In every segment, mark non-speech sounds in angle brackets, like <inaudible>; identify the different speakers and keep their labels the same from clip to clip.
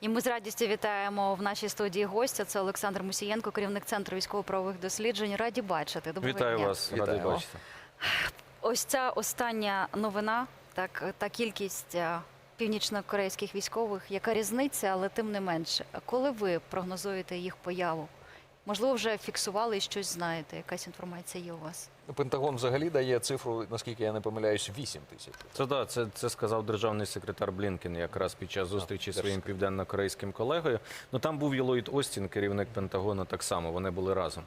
Speaker 1: І ми з радістю вітаємо в нашій студії гостя. Це Олександр Мусієнко, керівник центру військово-правових досліджень. Раді бачити. Доброго
Speaker 2: Вітаю
Speaker 1: дня.
Speaker 2: вас,
Speaker 3: Вітаємо.
Speaker 2: бачити.
Speaker 1: Ось ця остання новина, так та кількість е, північно-корейських військових. Яка різниця, але тим не менше. Коли ви прогнозуєте їх появу? Можливо, вже фіксували і щось знаєте. Якась інформація є у вас?
Speaker 3: Пентагон взагалі дає цифру, наскільки я не помиляюсь, 8 тисяч.
Speaker 2: Це да, це, це сказав державний секретар Блінкен якраз під час зустрічі зі своїм південно-корейським колегою. Ну там був і Ллойд Остін, керівник Пентагону, так само. Вони були разом.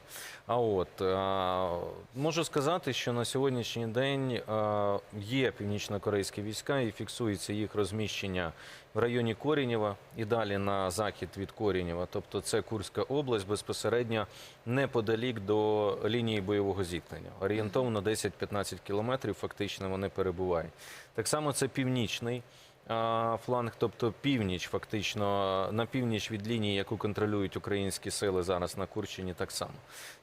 Speaker 2: А от а, можу сказати, що на сьогоднішній день а, є північно-корейські війська і фіксується їх розміщення в районі Корінєва і далі на захід від Корінєва. Тобто це Курська область безпосередньо неподалік до лінії бойового зіткнення. Орієнтовно 10-15 кілометрів фактично вони перебувають. Так само це північний фланг, тобто північ, фактично на північ від лінії, яку контролюють українські сили зараз на Курщині, так само.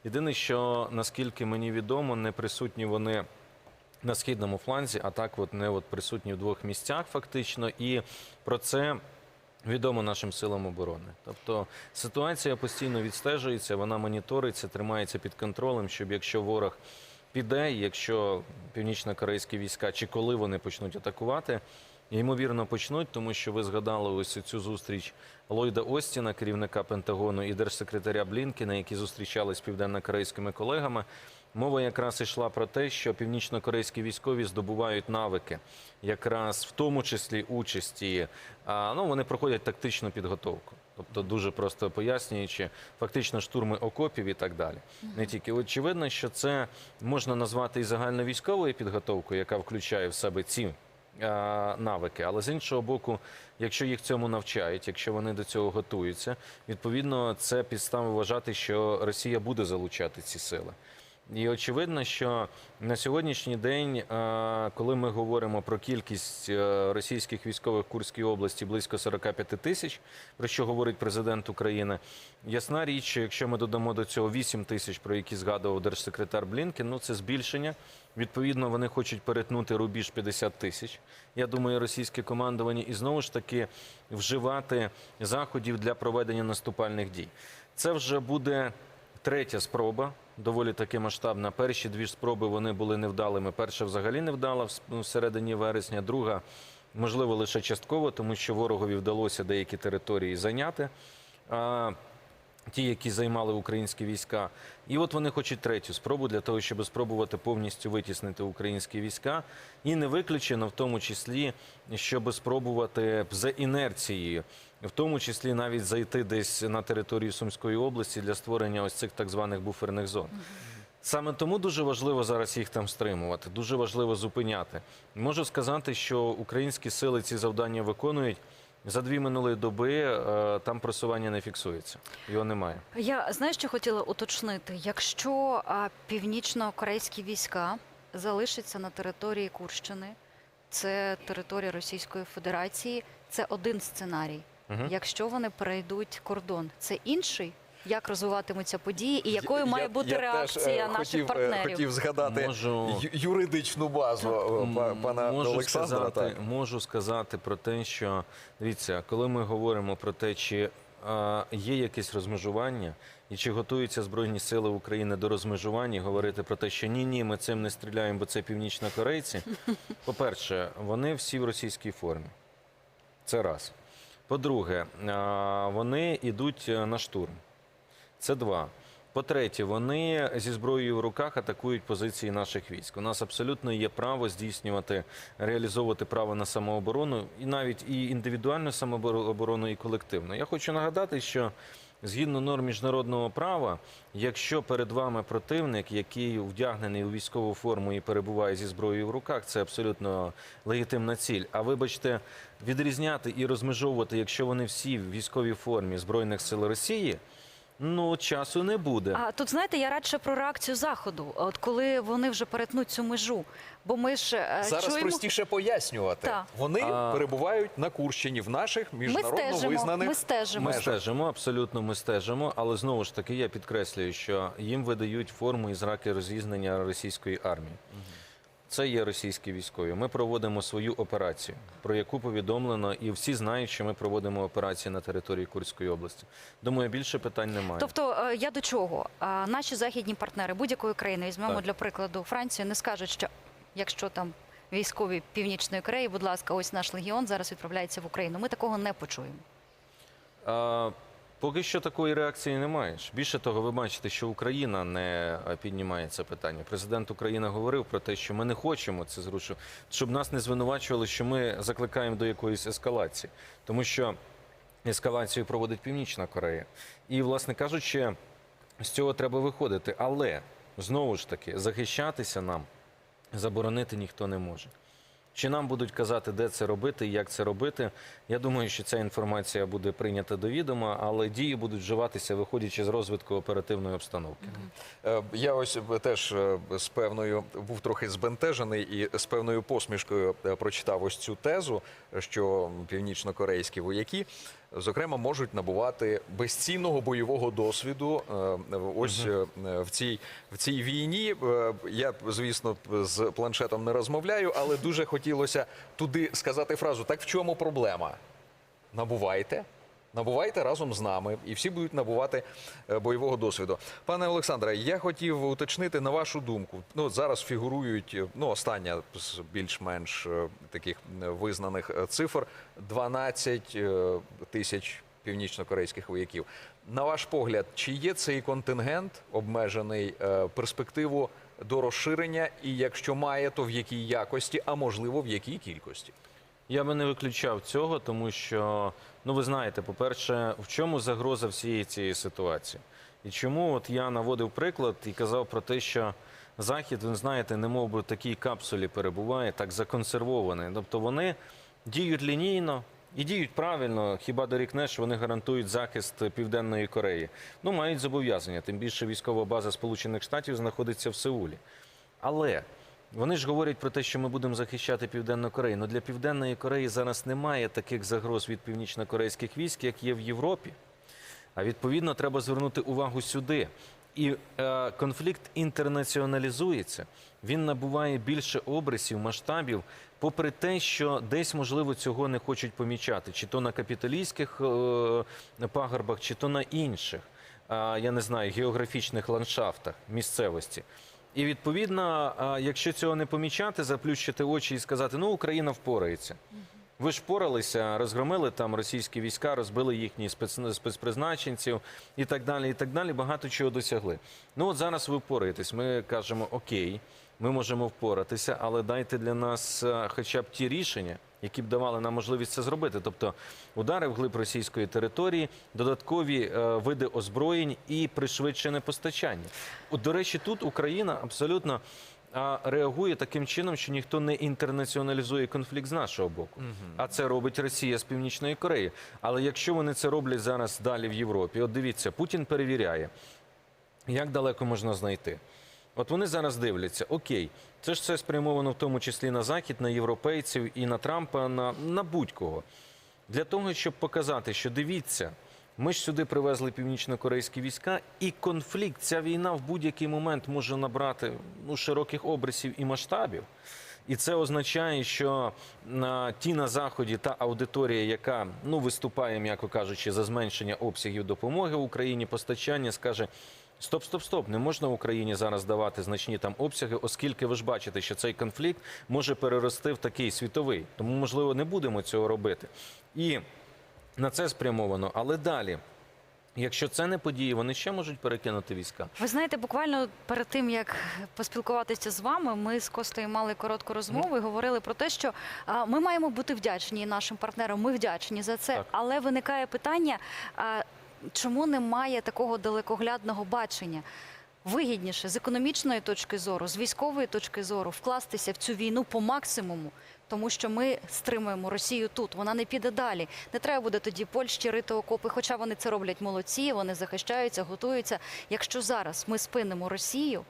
Speaker 2: Єдине, що наскільки мені відомо, не присутні вони. На східному фланзі, а так от не от присутні в двох місцях, фактично, і про це відомо нашим силам оборони. Тобто ситуація постійно відстежується, вона моніториться, тримається під контролем, щоб якщо ворог піде, якщо північно-корейські війська чи коли вони почнуть атакувати, ймовірно почнуть, тому що ви згадали ось цю зустріч Ллойда Остіна, керівника Пентагону, і держсекретаря Блінкена, які зустрічались з південно-корейськими колегами. Мова якраз йшла про те, що північно-корейські військові здобувають навики, якраз в тому числі участі. А, ну вони проходять тактичну підготовку, тобто дуже просто пояснюючи, фактично штурми окопів і так далі. Не тільки очевидно, що це можна назвати і загальновійськовою підготовкою, яка включає в себе ці. Навики, але з іншого боку, якщо їх цьому навчають, якщо вони до цього готуються, відповідно це підстави вважати, що Росія буде залучати ці сили. І очевидно, що на сьогоднішній день, е, коли ми говоримо про кількість е, російських військових в Курській області близько 45 тисяч, про що говорить президент України, ясна річ, що якщо ми додамо до цього 8 тисяч, про які згадував держсекретар Блінкен, ну це збільшення. Відповідно, вони хочуть перетнути рубіж 50 тисяч. Я думаю, російське командування і знову ж таки вживати заходів для проведення наступальних дій. Це вже буде третя спроба, доволі таки масштабна. Перші дві ж спроби вони були невдалими. Перша взагалі невдала в с- в середині вересня, друга, можливо, лише частково, тому що ворогові вдалося деякі території зайняти. Ті, які займали українські війська, і от вони хочуть третю спробу для того, щоб спробувати повністю витіснити українські війська, і не виключено в тому числі, щоб спробувати за інерцією, в тому числі навіть зайти десь на територію Сумської області для створення ось цих так званих буферних зон. Саме тому дуже важливо зараз їх там стримувати, дуже важливо зупиняти. Можу сказати, що українські сили ці завдання виконують. За дві минулі доби е, там просування не фіксується, його немає.
Speaker 1: Я знаю, що хотіла уточнити. Якщо північно-корейські війська залишаться на території Курщини, це територія Російської Федерації, це один сценарій.
Speaker 2: Угу.
Speaker 1: Якщо вони перейдуть кордон, це інший. Як розвиватимуться події, і якою має бути реакція
Speaker 3: теж, е,
Speaker 1: наших
Speaker 3: хотів, е,
Speaker 1: партнерів?
Speaker 3: Хотів згадати
Speaker 2: Можу-
Speaker 3: ю- юридичну базу е, па- пана
Speaker 2: можу
Speaker 3: Олександра.
Speaker 2: сказати,
Speaker 3: Так.
Speaker 2: можу сказати про те, що дивіться, коли ми говоримо про те, чи е, є якесь розмежування, і чи готуються Збройні Сили України до розмежування, і говорити про те, що ні, ні, ми цим не стріляємо, бо це північнокорейці. <laughs> По-перше, вони всі в російській формі. Це раз. По-друге, е, вони йдуть е, на штурм. Це два. По-третє, вони зі зброєю в руках атакують позиції наших військ. У нас абсолютно є право здійснювати, реалізовувати право на самооборону і навіть і індивідуальну самооборону, і колективну. Я хочу нагадати, що згідно норм міжнародного права, якщо перед вами противник, який вдягнений у військову форму і перебуває зі зброєю в руках, це абсолютно легітимна ціль. А вибачте, відрізняти і розмежовувати, якщо вони всі в військовій формі збройних сил Росії. Ну, часу не буде.
Speaker 1: А тут знаєте, я радше про реакцію заходу, от коли вони вже перетнуть цю межу. Бо ми ж е,
Speaker 3: Зараз
Speaker 1: чуємо...
Speaker 3: простіше пояснювати.
Speaker 1: Так.
Speaker 3: Вони
Speaker 2: А-
Speaker 3: перебувають на Курщині в наших
Speaker 1: Ми
Speaker 3: міжнародно
Speaker 1: стежимо,
Speaker 3: визнаних
Speaker 1: ми стежимо.
Speaker 2: Ми
Speaker 3: межах.
Speaker 2: стежимо, абсолютно ми стежимо, але знову ж таки я підкреслюю, що їм видають форму і зраки розрізнення російської армії. Це є російські військові. Ми проводимо свою операцію, про яку повідомлено, і всі знають, що ми проводимо операції на території Курської області. Думаю, більше питань немає.
Speaker 1: Тобто е, я до чого? Наші західні партнери будь-якої країни, візьмемо
Speaker 2: Так.
Speaker 1: для прикладу Францію, не скажуть, що якщо там військові Північної Кореї, будь ласка, ось наш легіон зараз відправляється в Україну. Ми такого не почуємо.
Speaker 2: А, поки що такої реакції немає. Більше того, ви бачите, що Україна не піднімає це питання. Президент України говорив про те, що ми не хочемо це зрушити, щоб нас не звинувачували, що ми закликаємо до якоїсь ескалації, тому що ескалацію проводить Північна Корея. І, власне кажучи, з цього треба виходити. Але знову ж таки, захищатися нам заборонити ніхто не може. Чи нам будуть казати, де це робити як це робити? Я думаю, що ця інформація буде прийнята до відома, але дії будуть вживатися, виходячи з розвитку оперативної обстановки.
Speaker 3: Е, Я ось теж е, з певною був трохи збентежений і з певною посмішкою е, прочитав ось цю тезу, що північно-корейські вояки, зокрема, можуть набувати безцінного бойового досвіду. е, Ось е, в цій в цій війні. Е, Я звісно з планшетом не розмовляю, але дуже хотілося туди сказати фразу: так в чому проблема? Набувайте. Набувайте разом з нами, і всі будуть набувати е, бойового досвіду. Пане Олександре, я хотів уточнити на вашу думку. Ну зараз фігурують е, ну остання з більш-менш е, таких визнаних цифр 12 е, тисяч північно-корейських вояків. На ваш погляд, чи є цей контингент обмежений перспективу до розширення, і якщо має, то в якій якості, а можливо в якій кількості?
Speaker 2: Я би не виключав цього, тому що, ну ви знаєте, по-перше, в чому загроза всієї цієї ситуації? І чому от я наводив приклад і казав про те, що Захід, ви знаєте, не мов би в такій капсулі перебуває, так законсервований. Тобто вони діють лінійно і діють правильно. Хіба дорікнеш, вони гарантують захист Південної Кореї. Ну, мають зобов'язання. Тим більше військова база Сполучених Штатів знаходиться в Сеулі. Але вони ж говорять про те, що ми будемо захищати Південну Корею. Ну для Південної Кореї зараз немає таких загроз від північно-корейських військ, як є в Європі. А відповідно треба звернути увагу сюди. І е, конфлікт інтернаціоналізується, він набуває більше обрисів, масштабів, попри те, що десь, можливо, цього не хочуть помічати, чи то на капіталійських е, пагорбах, чи то на інших, е, я не знаю, географічних ландшафтах місцевості. І відповідно, якщо цього не помічати, заплющити очі і сказати, ну Україна впорається. Ви ж поралися, розгромили там російські війська, розбили їхні спец... спецпризначенців і так далі. І так далі. Багато чого досягли. Ну от зараз ви впораєтесь. Ми кажемо, окей, ми можемо впоратися, але дайте для нас е, хоча б ті рішення, які б давали нам можливість це зробити. Тобто удари вглиб російської території, додаткові е, види озброєнь і пришвидшене постачання. От, до речі, тут Україна абсолютно а реагує таким чином, що ніхто не інтернаціоналізує конфлікт з нашого боку. А це робить Росія з Північної Кореї. Але якщо вони це роблять зараз далі в Європі, от дивіться, Путін перевіряє, як далеко можна знайти. От вони зараз дивляться, окей, це ж все спрямовано в тому числі на Захід, на європейців і на Трампа, на, на будь-кого. Для того, щоб показати, що дивіться, ми ж сюди привезли північно-корейські війська, і конфлікт, ця війна в будь-який момент може набрати ну, широких обрисів і масштабів. І це означає, що на ті на заході та аудиторія, яка ну виступає, м'яко кажучи, за зменшення обсягів допомоги Україні, постачання, скаже. Стоп, стоп, стоп, не можна Україні зараз давати значні там обсяги, оскільки ви ж бачите, що цей конфлікт може перерости в такий світовий. Тому, можливо, не будемо цього робити. І на це спрямовано. Але далі, якщо це не події, вони ще можуть перекинути війська.
Speaker 1: Ви знаєте, буквально перед тим як поспілкуватися з вами, ми з Костою мали коротку розмову і говорили про те, що ми маємо бути вдячні нашим партнерам. Ми вдячні за це,
Speaker 2: Так.
Speaker 1: але виникає питання: чому немає такого далекоглядного бачення? Вигідніше з економічної точки зору, з військової точки зору вкластися в цю війну по максимуму, тому що ми стримуємо Росію тут. Вона не піде далі. Не треба буде тоді Польщі рити окопи, хоча вони це роблять молодці, вони захищаються, готуються. Якщо зараз ми спинимо Росію,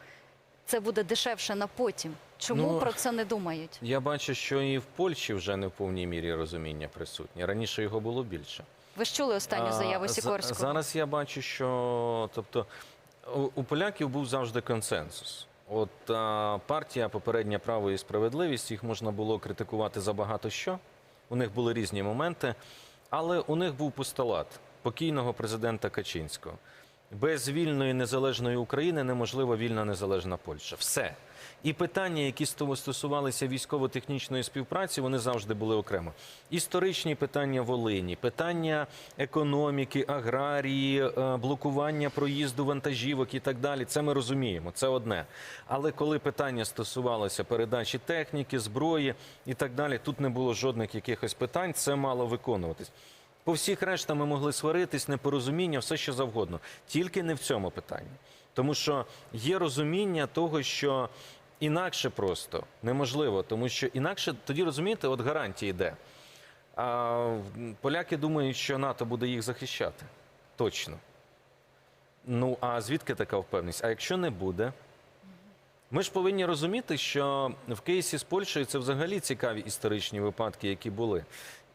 Speaker 1: це буде дешевше на потім. Чому
Speaker 2: Ну,
Speaker 1: про це не думають?
Speaker 2: Я бачу, що і в Польщі вже не в повній мірі розуміння присутнє. Раніше його було більше.
Speaker 1: Ви ж чули останню заяву Сікорського?
Speaker 2: Зараз я бачу, що тобто у, поляків був завжди консенсус. От а, партія попередня право і справедливість їх можна було критикувати за багато що. У них були різні моменти, але у них був постулат покійного президента Качинського. Без вільної незалежної України неможлива вільна незалежна Польща. Все. І питання, які сто- стосувалися військово-технічної співпраці, вони завжди були окремо. Історичні питання Волині, питання економіки, аграрії, е, блокування проїзду вантажівок і так далі. Це ми розуміємо. Це одне. Але коли питання стосувалося передачі техніки, зброї і так далі, тут не було жодних якихось питань. Це мало виконуватись. По всіх решта ми могли сваритись, непорозуміння, все що завгодно. Тільки не в цьому питанні. Тому що є розуміння того, що інакше просто неможливо, тому що інакше тоді розумієте, от гарантія йде. А поляки думають, що НАТО буде їх захищати. Точно. Ну а звідки така впевненість? А якщо не буде? Ми ж повинні розуміти, що в кейсі з Польщею це взагалі цікаві історичні випадки, які були.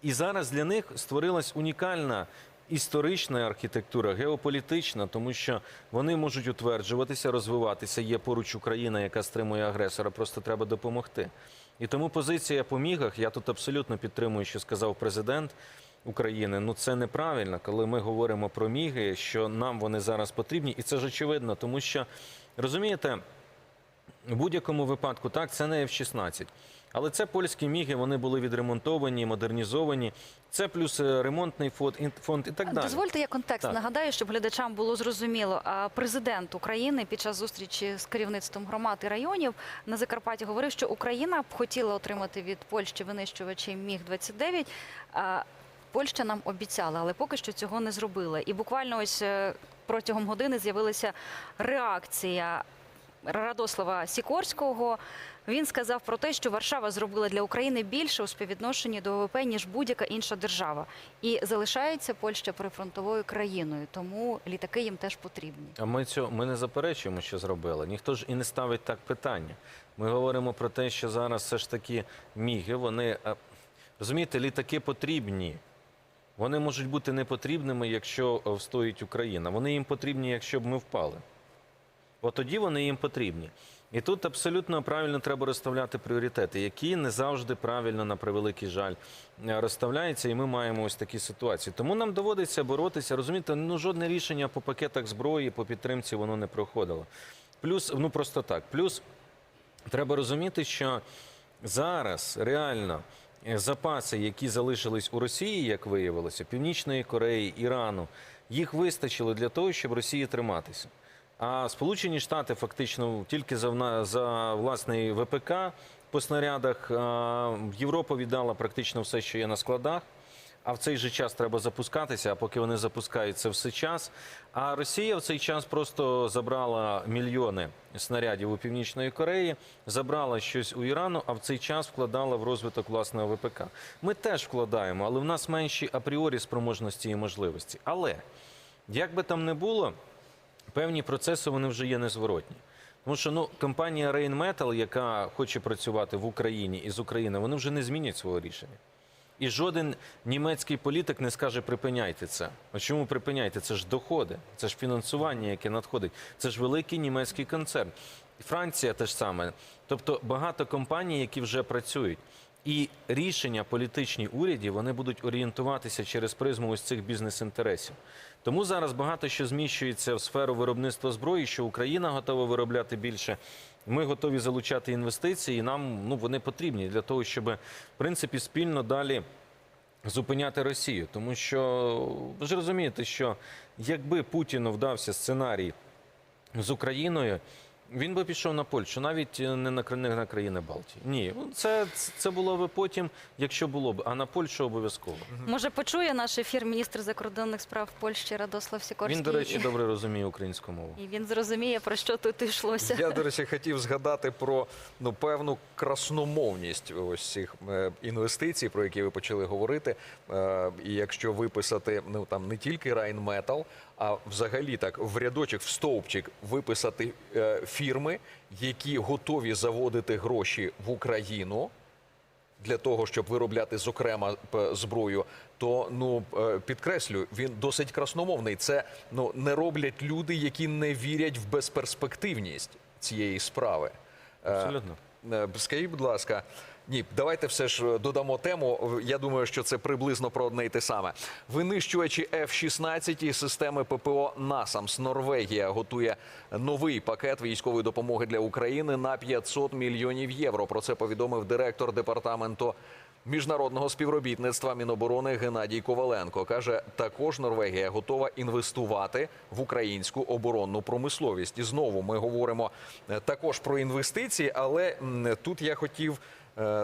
Speaker 2: І зараз для них створилась унікальна історична архітектура, геополітична, тому що вони можуть утверджуватися, розвиватися. Є поруч Україна, яка стримує агресора, просто треба допомогти. І тому позиція по мігах, я тут абсолютно підтримую, що сказав президент України. Ну це неправильно, коли ми говоримо про міги, що нам вони зараз потрібні, і це ж очевидно, тому що розумієте. В будь-якому випадку, так, це не F-16. Але це польські міги, вони були відремонтовані, модернізовані. Це плюс е, ремонтний фонд, фонд і так далі.
Speaker 1: Дозвольте, я контекст
Speaker 2: Так.
Speaker 1: нагадаю, щоб глядачам було зрозуміло. Президент України під час зустрічі з керівництвом громад і районів на Закарпатті говорив, що Україна б хотіла отримати від Польщі винищувачі Міг 29 А Польща нам обіцяла, але поки що цього не зробила. І буквально ось е, протягом години з'явилася реакція Радослава Сікорського. Він сказав про те, що Варшава зробила для України більше у співвідношенні до ВВП, ніж будь-яка інша держава. І залишається Польща прифронтовою країною, тому літаки їм теж потрібні.
Speaker 2: А ми цього ми не заперечуємо, що зробили. Ніхто ж і не ставить так питання. Ми говоримо про те, що зараз все ж таки міги, вони е, розумієте, літаки потрібні. Вони можуть бути непотрібними, якщо е, встоїть Україна. Вони їм потрібні, якщо б ми впали. От тоді вони їм потрібні. І тут абсолютно правильно треба розставляти пріоритети, які не завжди правильно, на превеликий жаль, е, розставляються, і ми маємо ось такі ситуації. Тому нам доводиться боротися. Розумієте, ну жодне рішення по пакетах зброї, по підтримці воно не проходило. Плюс, ну просто так. Плюс треба розуміти, що зараз реально е, запаси, які залишились у Росії, як виявилося, Північної Кореї, Ірану, їх вистачило для того, щоб Росії триматися. А Сполучені Штати фактично тільки за, за власний ВПК по снарядах Європа віддала практично все, що є на складах. А в цей же час треба запускатися, а поки вони запускаються все час. А Росія в цей час просто забрала мільйони снарядів у Північної Кореї, забрала щось у Ірану, а в цей час вкладала в розвиток власного ВПК. Ми теж вкладаємо, але в нас менші апріорі спроможності і можливості. Але як би там не було, певні процеси вони вже є незворотні. Тому що ну, компанія Rheinmetall, яка хоче працювати в Україні і з України, вони вже не змінять свого рішення. І жоден німецький політик не скаже припиняйте це. А чому припиняйте? Це ж доходи, це ж фінансування, яке надходить. Це ж великий німецький концерн. Франція теж саме. Тобто багато компаній, які вже працюють. І рішення політичні урядів вони будуть орієнтуватися через призму ось цих бізнес-інтересів. Тому зараз багато що зміщується в сферу виробництва зброї, що Україна готова виробляти більше. Ми готові залучати інвестиції, і нам ну вони потрібні для того, щоб в принципі спільно далі зупиняти Росію. Тому що ви ж розумієте, що якби Путіну вдався сценарій з Україною. Він би пішов на Польщу, навіть не на, не на країни Балтії. Ні, ну, це, це було би потім, якщо було б, а на Польщу обов'язково.
Speaker 1: Може, почує наш ефір міністр закордонних справ Польщі Радослав Сікорський?
Speaker 2: Він, до речі, добре розуміє українську мову.
Speaker 1: І він зрозуміє, про що тут йшлося.
Speaker 3: Я, до речі, <laughs> хотів згадати про ну певну красномовність ось цих е, інвестицій, про які ви почали говорити. Е, і якщо виписати ну там не тільки Rheinmetall, а взагалі так в рядочок, в стовпчик виписати е, фірми, які готові заводити гроші в Україну. Для того щоб виробляти зокрема зброю, то ну е, підкреслю, він досить красномовний. Це ну не роблять люди, які не вірять в безперспективність цієї справи. Е,
Speaker 2: Абсолютно.
Speaker 3: Е, Скажіть, будь ласка, ні, давайте все ж е, додамо тему. Я думаю, що це приблизно про одне й те саме. Винищувачі F-16 і системи ППО «Насамс». Норвегія готує новий пакет військової допомоги для України на 500 мільйонів євро. Про це повідомив директор департаменту міжнародного співробітництва Міноборони Геннадій Коваленко. Каже, також Норвегія готова інвестувати в українську оборонну промисловість. І знову ми говоримо е, також про інвестиції, але тут я хотів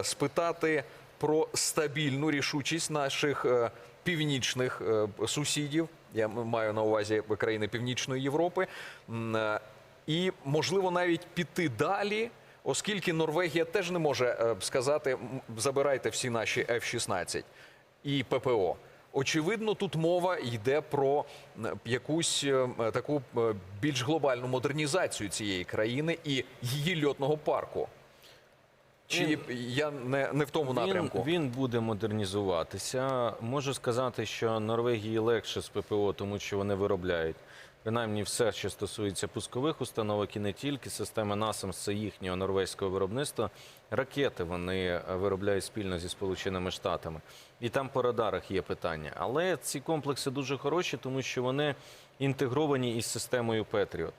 Speaker 3: спитати про стабільну рішучість наших е, північних е, сусідів. Я маю на увазі країни Північної Європи. Е, І можливо навіть піти далі, оскільки Норвегія теж не може е, сказати: забирайте всі наші F-16 і ППО. Очевидно, тут мова йде про якусь е, таку е, більш глобальну модернізацію цієї країни і її льотного парку. Чи я не, не в тому напрямку?
Speaker 2: Він, він буде модернізуватися. Можу сказати, що Норвегії легше з ППО, тому що вони виробляють. Принаймні, все, що стосується пускових установок і не тільки системи НАСАМС, це їхнього норвезького виробництва. Ракети вони е, виробляють спільно зі Сполученими Штатами. І там по радарах є питання. Але ці комплекси дуже хороші, тому що вони інтегровані із системою Петріот.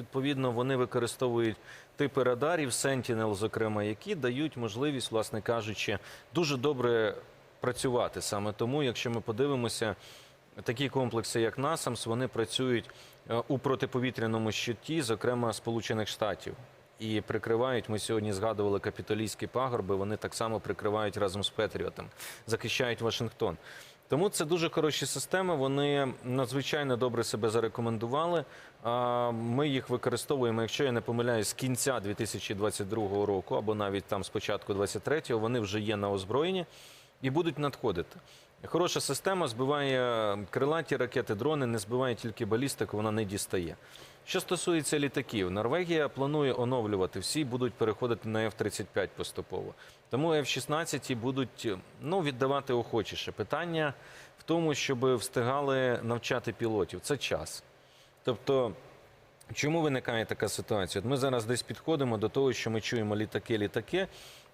Speaker 2: Відповідно, вони використовують типи радарів, Sentinel, зокрема, які дають можливість, власне кажучи, дуже добре працювати. Саме тому, якщо ми подивимося, такі комплекси, як NASAMS, вони працюють е, у протиповітряному щиті, зокрема Сполучених Штатів. І прикривають, ми сьогодні згадували капітолійські пагорби, вони так само прикривають разом з Петріотом, захищають Вашингтон. Тому це дуже хороші системи. Вони надзвичайно добре себе зарекомендували. Ми їх використовуємо, якщо я не помиляюсь, з кінця 2022 року, або навіть там з початку 2023, вони вже є на озброєнні і будуть надходити. Хороша система збиває крилаті ракети, дрони, не збиває тільки балістику, вона не дістає. Що стосується літаків, Норвегія планує оновлювати всі, будуть переходити на F-35 поступово. Тому F-16 будуть ну, віддавати охочіше. Питання в тому, щоб встигали навчати пілотів. Це час. Тобто, чому виникає така ситуація? От ми зараз десь підходимо до того, що ми чуємо літаки, літаки.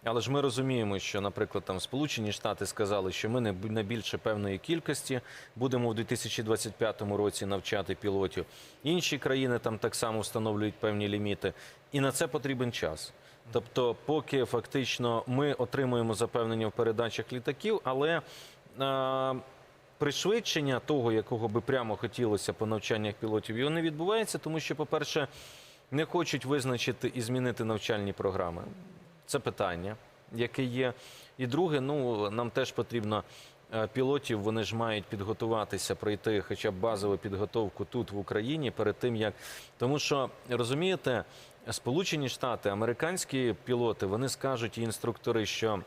Speaker 2: Але ж ми розуміємо, що, наприклад, там Сполучені Штати сказали, що ми не більше певної кількості будемо в 2025 році навчати пілотів. Інші країни там так само встановлюють певні ліміти, і на це потрібен час. Тобто, поки фактично ми отримуємо запевнення в передачах літаків, але а, пришвидшення того, якого би прямо хотілося по навчаннях пілотів, його не відбувається, тому що, по-перше, не хочуть визначити і змінити навчальні програми. Це питання, яке є. І друге, ну нам теж потрібно е, пілотів. Вони ж мають підготуватися, пройти хоча б базову підготовку тут в Україні перед тим, як тому, що розумієте, Сполучені Штати, американські пілоти, вони скажуть і інструктори, що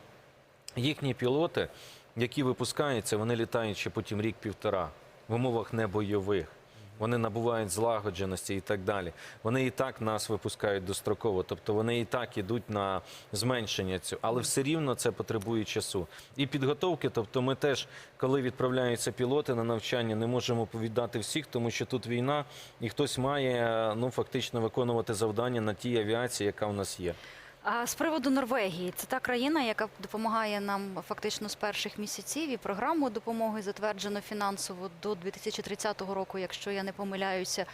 Speaker 2: їхні пілоти, які випускаються, вони літають ще потім рік-півтора в умовах небойових. Вони набувають злагодженості і так далі. Вони і так нас випускають достроково, тобто вони і так ідуть на зменшення цього, але все рівно це потребує часу і підготовки. Тобто, ми теж, коли відправляються пілоти на навчання, не можемо віддати всіх, тому що тут війна, і хтось має ну фактично виконувати завдання на тій авіації, яка в нас є.
Speaker 1: А з приводу Норвегії, це та країна, яка допомагає нам фактично з перших місяців, і програму допомоги затверджено фінансово до 2030 року, якщо я не помиляюся.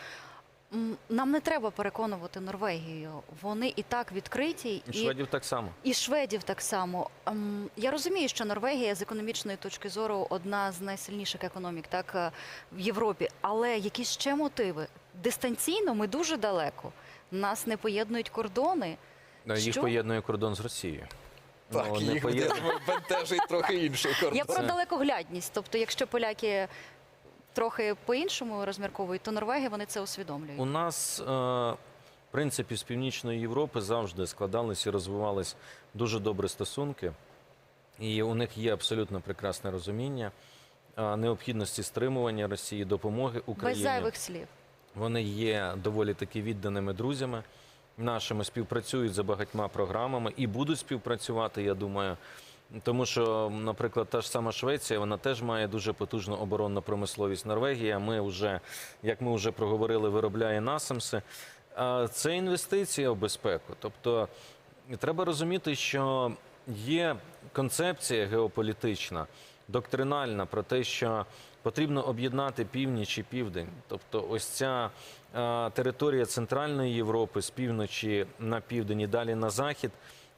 Speaker 1: Нам не треба переконувати Норвегію. Вони і так відкриті,
Speaker 2: І шведів так само.
Speaker 1: і шведів так само. Ем, Я розумію, що Норвегія з економічної точки зору одна з найсильніших економік, так е, в Європі. Але які ще мотиви? Дистанційно ми дуже далеко. Нас не поєднують кордони.
Speaker 2: Їх поєднує кордон з Росією.
Speaker 3: Так,
Speaker 2: Ну,
Speaker 3: їх бентежить трохи інший кордон.
Speaker 1: Я про далекоглядність. Тобто, якщо поляки трохи по-іншому розмірковують, то Норвегія вони це усвідомлюють.
Speaker 2: У нас, е, в принципі, з Північної Європи завжди складалися і розвивались дуже добрі стосунки, і у них є абсолютно прекрасне розуміння е, необхідності стримування Росії, допомоги
Speaker 1: Без
Speaker 2: Україні.
Speaker 1: зайвих слів.
Speaker 2: Вони є доволі таки відданими друзями нашими, співпрацюють за багатьма програмами і будуть співпрацювати, я думаю. Тому що, наприклад, та ж сама Швеція, вона теж має дуже потужну оборонну промисловість. Норвегія, ми вже, як ми вже проговорили, виробляє насамси. це інвестиція в безпеку. Тобто треба розуміти, що є концепція геополітична, доктринальна про те, що потрібно об'єднати північ і південь. Тобто, ось ця а, територія Центральної Європи з півночі на південь і далі на захід.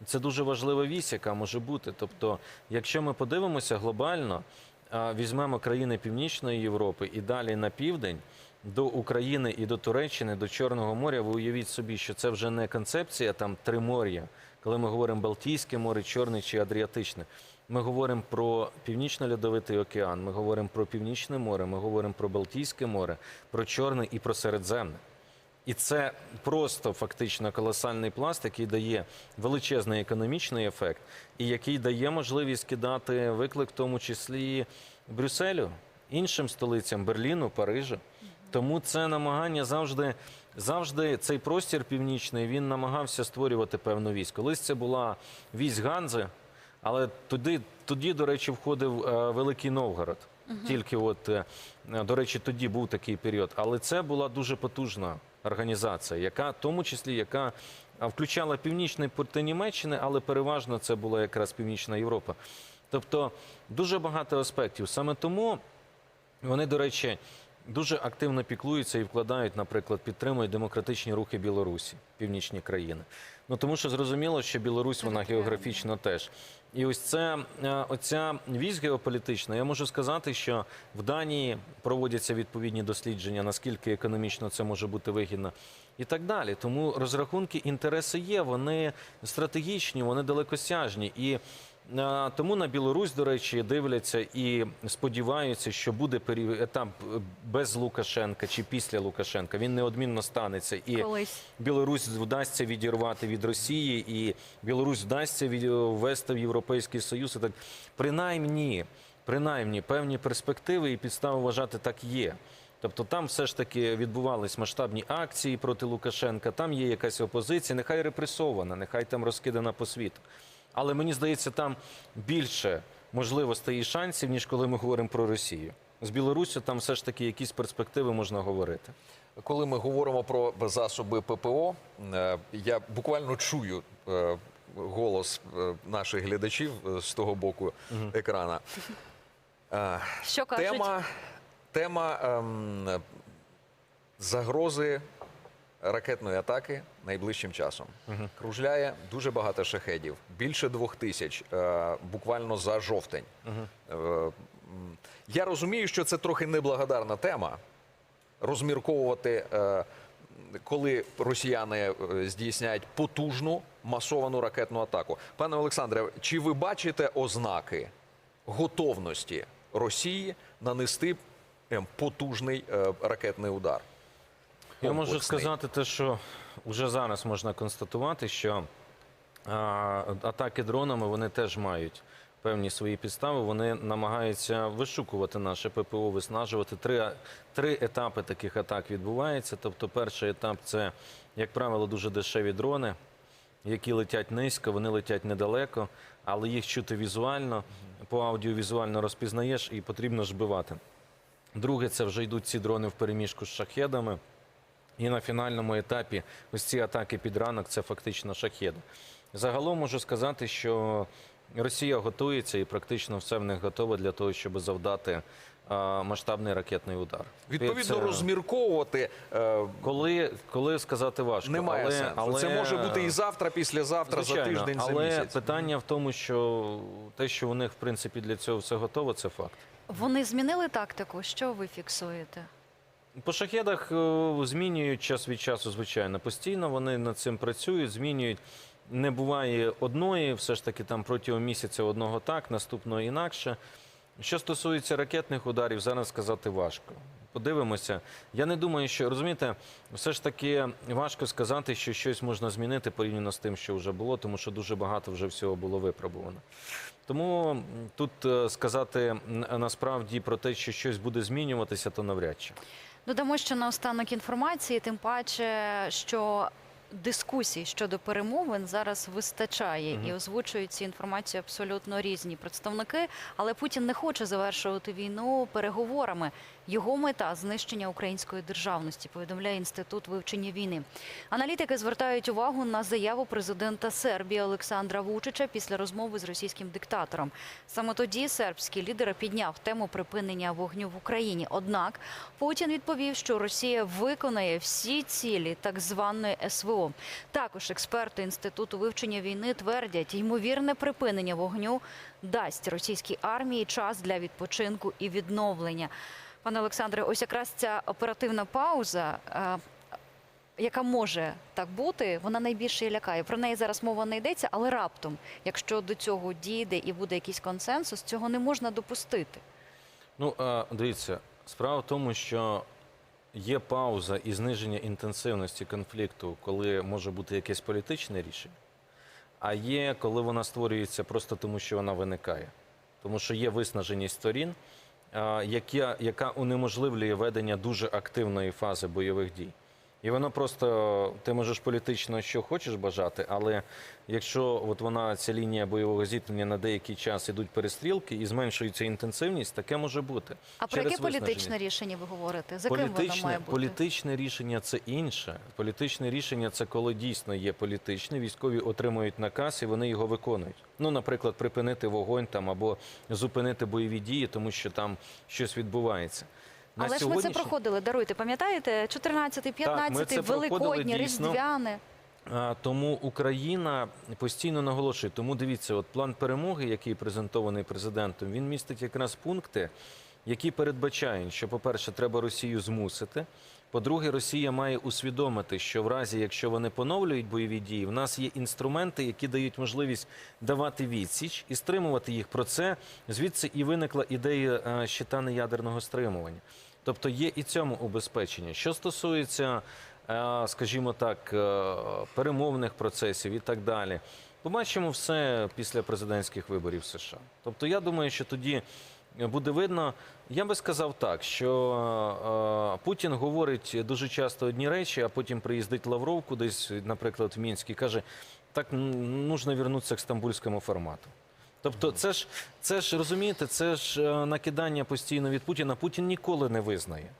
Speaker 2: Це дуже важлива вісь, яка може бути. Тобто, якщо ми подивимося глобально, а, візьмемо країни Північної Європи і далі на південь до України і до Туреччини, до Чорного моря, ви уявіть собі, що це вже не концепція там три моря, коли ми говоримо Балтійське море, Чорне чи Адріатичне. Ми говоримо про Північно-Льодовитий океан, ми говоримо про Північне море, ми говоримо про Балтійське море, про Чорне і про Середземне. І це просто фактично колосальний пласт, який дає величезний економічний ефект, і який дає можливість кидати виклик, в тому числі Брюсселю, іншим столицям Берліну, Парижу. Тому це намагання завжди, завжди цей простір північний він намагався створювати певну вісь. Колись це була вісь Ганзи, але тоді, тоді до речі, входив е, Великий Новгород. Тільки от, е, до речі, тоді був такий період. Але це була дуже потужна організація, яка, в тому числі, яка включала північний порти Німеччини, але переважно це була якраз Північна Європа. Тобто дуже багато аспектів. Саме тому вони, до речі, дуже активно піклуються і вкладають, наприклад, підтримують демократичні рухи Білорусі, північні країни. Ну тому що зрозуміло, що Білорусь вона географічно теж. І ось це е, оця вісь геополітична. Я можу сказати, що в Данії проводяться відповідні дослідження, наскільки економічно це може бути вигідно. І так далі. Тому розрахунки, інтереси є, вони стратегічні, вони далекосяжні. І Тому на Білорусь, до речі, дивляться і сподіваються, що буде етап е, без Лукашенка чи після Лукашенка. Він неодмінно станеться. І
Speaker 1: Колись.
Speaker 2: Білорусь вдасться відірвати від Росії, і Білорусь вдасться від- ввести в Європейський Союз. І так принаймні, принаймні певні перспективи і підстави вважати так є. Тобто там все ж таки відбувались масштабні акції проти Лукашенка. Там є якась опозиція, нехай репресована, нехай там розкидана по світу. Але мені здається, там більше можливостей і шансів, ніж коли ми говоримо про Росію. З Білоруссю там все ж таки якісь перспективи можна говорити.
Speaker 3: Коли ми говоримо про засоби ППО, е, я буквально чую е, голос е, наших глядачів з того боку екрана.
Speaker 1: Що кажуть?
Speaker 3: Тема, тема ем, загрози ракетної атаки найближчим часом. Кружляє дуже багато шахедів, більше двох тисяч, е, буквально за жовтень. Е, я розумію, що це трохи неблагодарна тема. Розмірковувати, е, коли росіяни здійсняють потужну масовану ракетну атаку. Пане Олександре, чи ви бачите ознаки готовності Росії нанести е, потужний ракетний удар?
Speaker 2: Я можу сказати те, що вже зараз можна констатувати, що а, атаки дронами вони теж мають певні свої підстави. Вони намагаються вишукувати наше ППО, виснажувати. Три, три етапи таких атак відбуваються. Тобто, перший етап це, як правило, дуже дешеві дрони, які летять низько, вони летять недалеко, але їх чути візуально, по аудіовізуально розпізнаєш і потрібно збивати. Друге, це вже йдуть ці дрони в переміжку з шахедами. І на фінальному етапі ось ці атаки під ранок це фактично шахеди. Загалом можу сказати, що Росія готується і практично все в них готове для того, щоб завдати масштабний ракетний удар.
Speaker 3: Відповідно,
Speaker 2: Це-
Speaker 3: розмірковувати е,
Speaker 2: коли, коли сказати важко,
Speaker 3: немає
Speaker 2: але,
Speaker 3: сенсу.
Speaker 2: але
Speaker 3: Це може бути і завтра, післязавтра,
Speaker 2: Звичайно,
Speaker 3: за тиждень,
Speaker 2: але
Speaker 3: за місяць.
Speaker 2: питання в тому, що те, що у них в принципі для цього все готово, це факт.
Speaker 1: Вони змінили тактику. Що ви фіксуєте?
Speaker 2: По шахедах е, змінюють час від часу, звичайно. Постійно вони над цим працюють, змінюють. Не буває одної, все ж таки там протягом місяця одного так, наступного інакше. Що стосується ракетних ударів, зараз сказати важко. Подивимося. Я не думаю, що розумієте, все ж таки важко сказати, що щось можна змінити порівняно з тим, що вже було, тому що дуже багато вже всього було випробувано. Тому тут е, сказати насправді про те, що щось буде змінюватися, то навряд чи.
Speaker 1: Додамо ще наостанок інформації, тим паче, що дискусій щодо перемовин зараз вистачає і озвучують ці інформації абсолютно різні представники. Але Путін не хоче завершувати війну переговорами. Його мета знищення української державності. Повідомляє інститут вивчення війни. Аналітики звертають увагу на заяву президента Сербії Олександра Вучича після розмови з російським диктатором. Саме тоді сербський лідер підняв тему припинення вогню в Україні. Однак Путін відповів, що Росія виконає всі цілі так званої СВО. Також експерти інституту вивчення війни твердять, ймовірне припинення вогню дасть російській армії час для відпочинку і відновлення. Пане Олександре, ось якраз ця оперативна пауза. е, Яка може так бути, вона найбільше лякає. Про неї зараз мова не йдеться, але раптом, якщо до цього дійде і буде якийсь консенсус, цього не можна допустити.
Speaker 2: Ну, дивіться, справа в тому, що є пауза і зниження інтенсивності конфлікту, коли може бути якесь політичне рішення, а є, коли вона створюється просто тому, що вона виникає. Тому що є виснаженість сторін, яка, яка унеможливлює ведення дуже активної фази бойових дій. І воно просто ти можеш політично що хочеш бажати, але якщо от вона ця лінія бойового зіткнення на деякий час ідуть перестрілки і зменшується інтенсивність, таке може бути.
Speaker 1: А про яке політичне рішення ви говорите? За ким воно має бути?
Speaker 2: політичне рішення це інше. Політичне рішення це коли дійсно є політичне, військові отримують наказ і вони його виконують. Ну, наприклад, припинити вогонь там або зупинити бойові дії, тому що там щось відбувається. На
Speaker 1: Але ж ми це
Speaker 2: сьогоднішній-
Speaker 1: проходили, даруйте, пам'ятаєте? 14, 15,
Speaker 2: це проходили
Speaker 1: Великодні,
Speaker 2: дійсно.
Speaker 1: Різдвяне.
Speaker 2: А, Тому Україна постійно наголошує. Тому дивіться, от план перемоги, який презентований президентом, він містить якраз пункти, які передбачають, що, по-перше, треба Росію змусити. По-друге, Росія має усвідомити, що в разі, якщо вони поновлюють бойові дії, в нас є інструменти, які дають можливість давати відсіч і стримувати їх. Про це звідси і виникла ідея е, щита неядерного стримування. Тобто є і цьому убезпечення. Що стосується е, скажімо так, е, перемовних процесів і так далі. Побачимо все після президентських виборів США. Тобто, я думаю, що тоді буде видно. Я би сказав так, що е, Путін говорить дуже часто одні речі, а потім приїздить Лавров кудись, наприклад, в Мінськ і каже, так нужно вернутися к стамбульському формату. Тобто, це ж це ж розумієте, це ж е, накидання постійно від Путіна. Путін ніколи не визнає.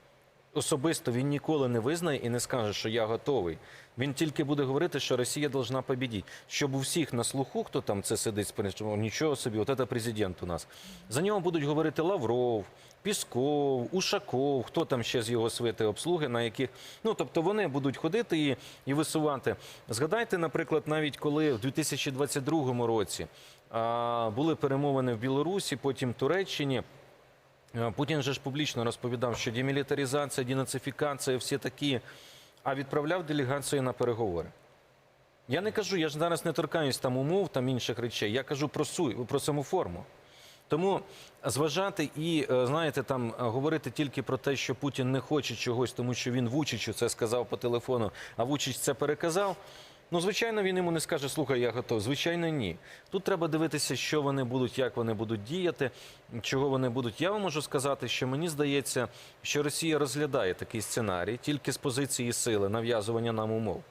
Speaker 2: Особисто він ніколи не визнає і не скаже, що я готовий. Він тільки буде говорити, що Росія должна побідіти. Щоб у всіх на слуху, хто там це сидить, нічого собі, от це президент у нас. За нього будуть говорити Лавров, Пісков, Ушаков, хто там ще з його свити обслуги, на яких ну тобто вони будуть ходити і, і висувати. Згадайте, наприклад, навіть коли в 2022 році а, були перемовини в Білорусі, потім Туреччині. Путін же ж публічно розповідав, що демілітаризація, денацифікація, всі такі, а відправляв делегацію на переговори. Я не кажу, я ж зараз не торкаюсь там умов, там інших речей. Я кажу про су, про саму форму. Тому зважати і е, знаєте, там е, говорити тільки про те, що Путін не хоче чогось, тому що він Вучичу це сказав по телефону, а Вучич це переказав. Ну, звичайно, він йому не скаже, слухай, я готов. Звичайно, ні. Тут треба дивитися, що вони будуть, як вони будуть діяти, чого вони будуть. Я вам можу сказати, що мені здається, що Росія розглядає такий сценарій тільки з позиції сили, нав'язування нам умов.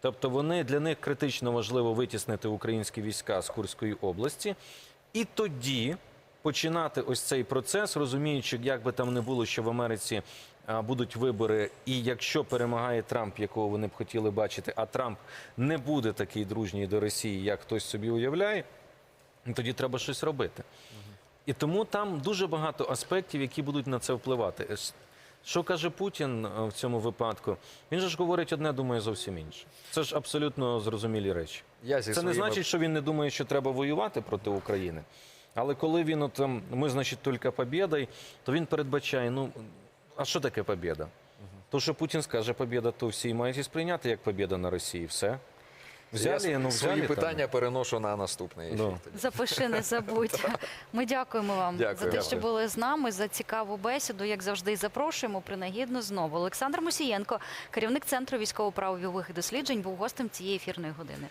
Speaker 2: Тобто вони для них критично важливо витіснити українські війська з Курської області, і тоді починати ось цей процес, розуміючи, як би там не було, що в Америці будуть вибори, і якщо перемагає Трамп, якого вони б хотіли бачити, а Трамп не буде такий дружній до Росії, як хтось собі уявляє, ну, тоді треба щось робити. І тому там дуже багато аспектів, які будуть на це впливати. Е, Що каже Путін е, в цьому випадку? Він же ж говорить одне, думає зовсім інше. Це ж абсолютно зрозумілі речі.
Speaker 3: Я зі
Speaker 2: Це не значить, що він не думає, що треба воювати проти України. Але коли він от, там, ми, значить, тільки побєдою, то він передбачає, ну, а що таке побєда? То, що Путін скаже побєда, то всі мають і сприйняти як побєда на Росії. Все. Взяли,
Speaker 3: Я
Speaker 2: ну,
Speaker 3: свої
Speaker 2: там.
Speaker 3: питання переношу на наступний ефір.
Speaker 2: Ну.
Speaker 1: Запиши, не забудь. <laughs> Ми дякуємо вам
Speaker 3: Дякую.
Speaker 1: за те, що були з нами, за цікаву бесіду. Як завжди, запрошуємо принагідно знову. Олександр Мусієнко, керівник центру військово-правових досліджень, був гостем цієї ефірної години.